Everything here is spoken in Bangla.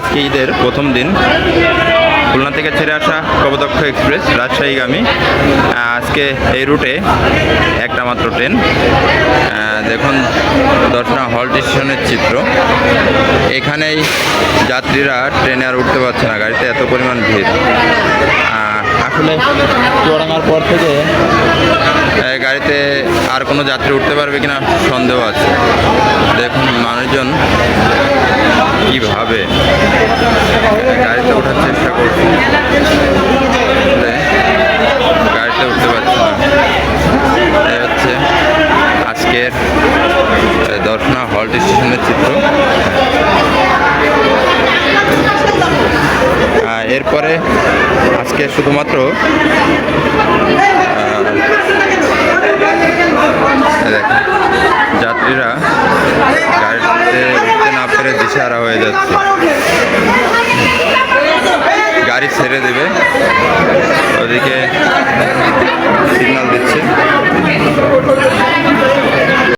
আজকে ঈদের প্রথম দিন। খুলনা থেকে ছেড়ে আসা কবদক্ষ এক্সপ্রেস রাজশাহীগামী। আজকে এই রুটে একটা মাত্র ট্রেন। দেখুন দর্শনা হল্ট স্টেশনের চিত্র। এখানেই যাত্রীরা ট্রেনে আর উঠতে পারছে না গাড়িতে এত পরিমাণ ভিড়। আসলে চুয়াডাঙ্গার পর থেকে গাড়িতে আর কোনো যাত্রী উঠতে পারবে কিনা সন্দেহ আছে। কীভাবে? গাড়িতে ওঠার চেষ্টা করছে। আসলে গাড়িতে উঠতে পারছে না। এই হচ্ছে আজকের দর্শনা হল্ট স্টেশনের চিত্র। এরপরে আজকে শুধুমাত্র যাত্রীরা গাড়িতে যাচ্ছে গাড়ি ছেড়ে দেবে ওদিকে